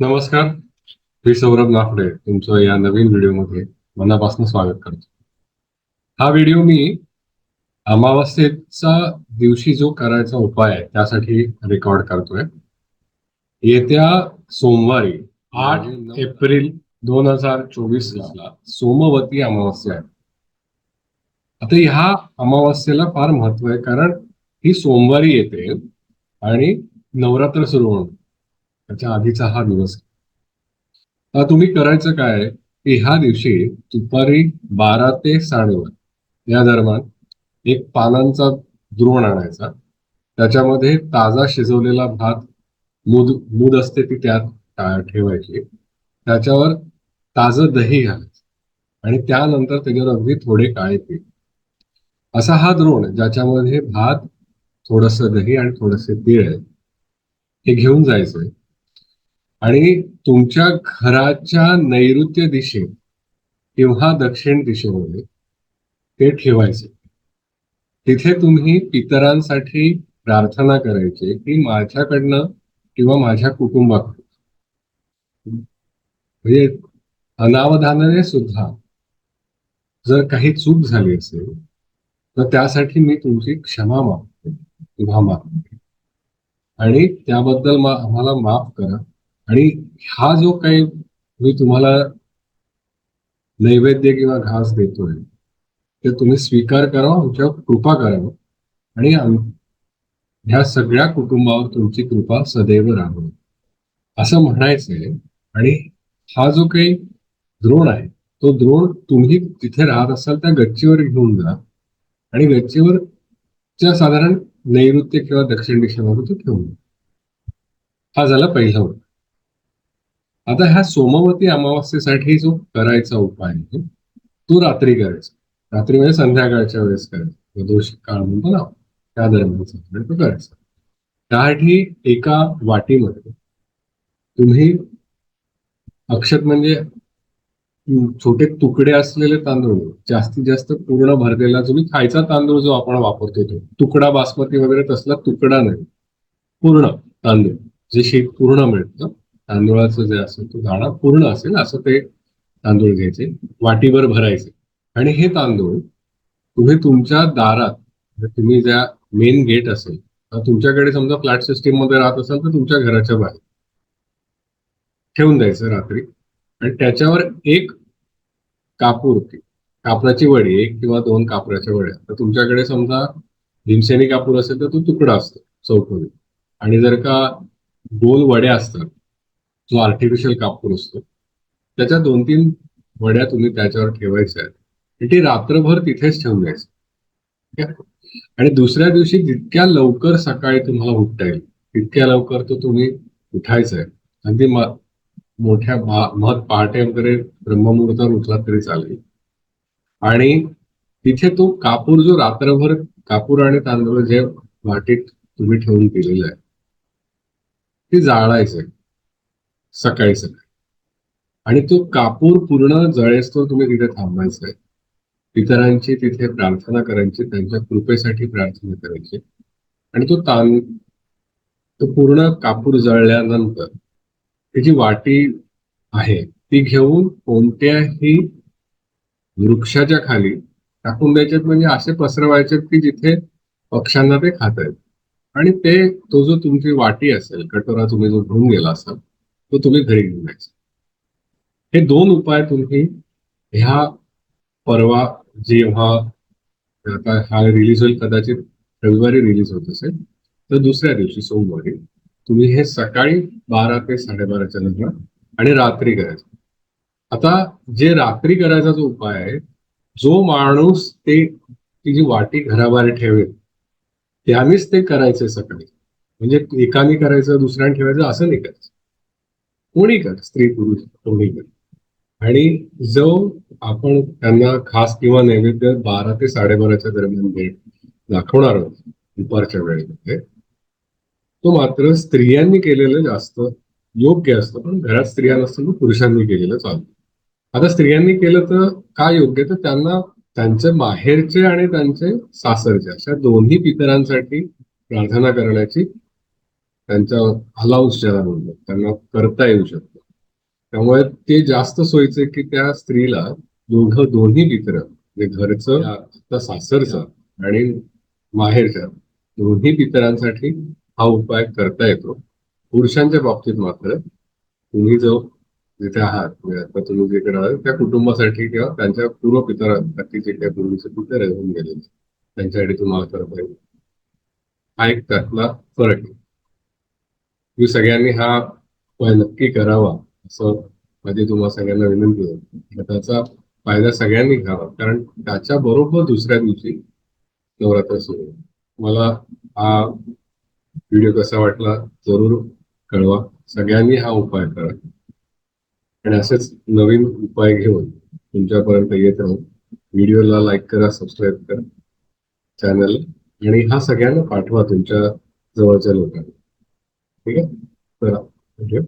नमस्कार मी सौरभ नाफडे तुमचं या नवीन व्हिडिओमध्ये मनापासून स्वागत करतो. हा व्हिडिओ मी अमावस्येचा दिवशी जो करायचा उपाय आहे त्यासाठी रेकॉर्ड करतोय. येत्या सोमवारी आठ एप्रिल दोन हजार चोवीस ला सोमवती अमावस्या आहे. आता ह्या अमावस्येला फार महत्त्व आहे कारण ही सोमवारी येते आणि नवरात्र सुरू होणं त्याच्या आधीचा हा दिवस. आहे. आता तुम्ही करायचं काय? की ह्या दिवशी दुपारी बारा ते साडेबारा या दरम्यान एक पानांचा द्रोण आणायचा. त्याच्यामध्ये ताजा शिजवलेला भात मूद मूद असते ती त्यात ठेवायची. त्याच्यावर ताजं दही घालायचं. आणि त्यानंतर त्याच्यावर अगदी थोडे काळे पीठ. असा हा द्रोण ज्याच्यामध्ये भात थोडस दही आणि थोडसे तीळ आहे हे घेऊन जायचंय. आणि तुमच्या घराच्या नैऋत्य दिशे किंवा दक्षिण दिशेमध्ये ते ठेवायचे. तिथे तुम्ही पितरांसाठी प्रार्थना करायची की माझ्याकडनं किंवा माझ्या कुटुंबाकडून. म्हणजे अनावधानाने सुद्धा जर काही चूक झाली असेल तर त्यासाठी मी तुमची क्षमा मागतो किंवा मागतो. आणि त्याबद्दल मा आम्हाला माफ करा. आणि हा जो काही मी तुम्हाला नैवेद्य किंवा घास देतोय ते तुम्ही स्वीकार करावा आमच्यावर कृपा करावं आणि ह्या सगळ्या कुटुंबावर तुमची कृपा सदैव राहावी. असं म्हणायचंय. आणि हा जो काही द्रोण आहे तो द्रोण तुम्ही तिथे राहत असाल त्या गच्चीवर घेऊन जा. आणि गच्चीवर च्या साधारण नैऋत्य किंवा दक्षिण दिशेमध्ये तो ठेवून हा झाला पहिला होता आता ह्या सोमवती अमावस्येसाठी जो करायचा उपाय आहे तो रात्री करायचा. रात्री म्हणजे संध्याकाळच्या वेळेस करायचा. दोष काळ म्हणतो ना त्या दरम्यान साधारण तो करायचा. त्यासाठी एका वाटीमध्ये तुम्ही अक्षत म्हणजे छोटे तुकडे असलेले तांदूळ जास्तीत जास्त पूर्ण भरलेला तुम्ही खायचा तांदूळ जो आपण वापरतो तो तुकडा बासमती वगैरे तसला तुकडा नाही. पूर्ण तांदूळ जे शेत पूर्ण मिळतं तांदूळाचं जे असेल तो दाणा पूर्ण असेल असं ते तांदूळ घ्यायचे वाटीभर भरायचे. आणि हे तांदूळ तुम्ही तुमच्या दारात तुम्ही ज्या मेन गेट असेल तर तुमच्याकडे समजा फ्लॅट सिस्टीममध्ये राहत असाल तर तुमच्या घराच्या बाहेर ठेवून द्यायचं रात्री. आणि त्याच्यावर एक कापूर कापराची वडी एक किंवा दोन कापराच्या वड्या. तर तुमच्याकडे समजा भीमसेनी कापूर असेल तर तो तुकडा असतो चौकोनी. आणि जर का गोल वड्या असतात जो आर्टिफिशियल कापूर असतो त्याच्या दोन तीन वड्या तुम्ही त्याच्यावर ठेवायच्या आहेत. ते रात्रभर तिथेच ठेवून द्यायचं आणि दुसऱ्या दिवशी जितक्या लवकर सकाळी तुम्हाला उठता येईल तितक्या लवकर तो तुम्ही उठायचा आहे. अगदी मोठ्या भा- महत पहाटे वगैरे ब्रह्ममुहूर्तावर उठला तरी चालेल. आणि तिथे तो कापूर जो रात्रभर कापूर आणि तांदूळ जे वाटीत तुम्ही ठेवून केलेलं आहे ते जाळायचं सकाळी सकाळी. आणि तो कापूर पूर्ण जळेस्तो तुम्ही तिथे थांबायचं आहे इतरांची तिथे प्रार्थना करायची त्यांच्या कृपेसाठी प्रार्थना करायची. आणि तो तान तो पूर्ण कापूर जळल्यानंतर ती जी वाटी आहे ती घेऊन कोणत्याही वृक्षाच्या खाली टाकून द्यायच्यात म्हणजे असे पसरवायचे की जिथे पक्ष्यांना ते खात आहेत आणि ते तो जो तुमची वाटी असेल कटोरा तुम्ही जो घेऊन गेला असाल तो तुम्ही घरी घेऊन जायचा. हे दोन उपाय तुम्ही ह्या परवा जेव्हा आता हा रिलीज होईल कदाचित रविवारी रिलीज होत असेल तर दुसऱ्या दिवशी सोमवारी तुम्ही हे सकाळी बारा ते साडेबाराच्या नंतर आणि रात्री करायचं. आता जे रात्री करायचा जो उपाय आहे जो माणूस ते ती जी वाटी घराबाहेर ठेवेल त्यानेच ते करायचे सकाळी. म्हणजे एकाने करायचं दुसऱ्याने ठेवायचं असं नाही करायचं. कोणी कर स्त्री पुरुष कोणी कर आणि जो आपण त्यांना खास किंवा नैवेद्य बारा ते साडेबाराच्या दरम्यान भेट दाखवणार आहोत दुपारच्या वेळेमध्ये तो मात्र स्त्रियांनी केलेलं जास्त योग्य असतं पण घरात स्त्रिया नसतं पुरुषांनी केलेलं चालतं. आता स्त्रियांनी केलं तर काय योग्य? तर त्यांना त्यांचे माहेरचे आणि त्यांचे सासरचे अशा दोन्ही पितरांसाठी प्रार्थना करण्याची त्यांचा अलाउन्स ज्याला म्हणतात त्यांना करता येऊ शकतं. त्यामुळे ते जास्त सोयीचे की त्या स्त्रीला दोघं दोन्ही पित्र म्हणजे घरचं आता सासरचं आणि माहेरच्या दोन्ही पितरांसाठी हा उपाय करता येतो. पुरुषांच्या बाबतीत मात्र तुम्ही जो जिथे आहात म्हणजे आता तुम्ही जिथे राहाल त्या कुटुंबासाठी किंवा त्यांच्या पूर्व पितरांसाठी जे काही पूर्वीचे पितर होऊन गेलेले त्यांच्यासाठी तुम्हाला करता येईल. हा एक त्यातला फरक आहे. तुम्ही सगळ्यांनी हा उपाय नक्की करावा असं माझी तुम्हाला सगळ्यांना विनंती आहे. त्याचा फायदा सगळ्यांनी घ्यावा कारण त्याच्या बरोबर दुसऱ्या दिवशी नवरात्र सुरू आहे. मला हा व्हिडिओ कसा वाटला जरूर कळवा. सगळ्यांनी हा उपाय करा. आणि असेच नवीन उपाय घेऊन तुमच्यापर्यंत येत राहून व्हिडिओला लाईक करा सबस्क्राईब करा चॅनल आणि हा सगळ्यांना पाठवा तुमच्या जवळच्या लोकांना. ঠিক আছে থ্যাংক ইউ